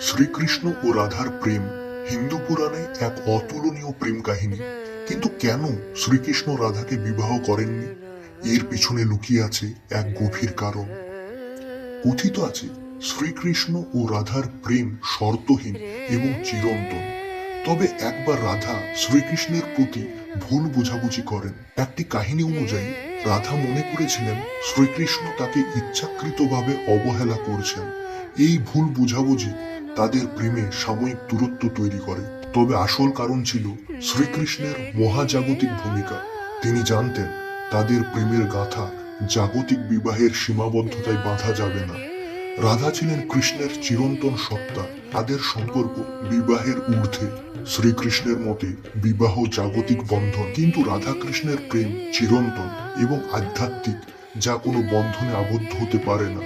শ্রীকৃষ্ণ ও রাধার প্রেম হিন্দু পুরাণে এক অতুলনীয় প্রেম কাহিনী। কিন্তু কেন শ্রীকৃষ্ণ রাধাকে বিবাহ করেননি? এর পিছনে লুকিয়ে আছে এক গভীর কারণ। কথিত আছে, শ্রীকৃষ্ণ ও রাধার প্রেম শর্তহীন এবং চিরন্তন। তবে একবার রাধা শ্রীকৃষ্ণের প্রতি ভুল বোঝাবুঝি করেন। একটি কাহিনী অনুযায়ী, রাধা মনে করেছিলেন শ্রীকৃষ্ণ তাকে ইচ্ছাকৃতভাবে অবহেলা করছেন। এই ভুল বোঝাবুঝি তাদের প্রেমে সাময়িক দূরত্ব তৈরি করে। তবে আসল কারণ ছিল শ্রীকৃষ্ণের মহাজাগতিক ভূমিকা। তিনি জানতেন, তাদের প্রেমের গাথা জাগতিক বিবাহের সীমাবদ্ধতায় বাঁধা যাবে না। রাধা ছিলেন কৃষ্ণের চিরন্তন সত্তা, তাদের সম্পর্ক বিবাহের ঊর্ধ্বে। শ্রীকৃষ্ণের মতে বিবাহ জাগতিক বন্ধন, কিন্তু রাধা কৃষ্ণের প্রেম চিরন্তন এবং আধ্যাত্মিক, যা কোনো বন্ধনে আবদ্ধ হতে পারে না।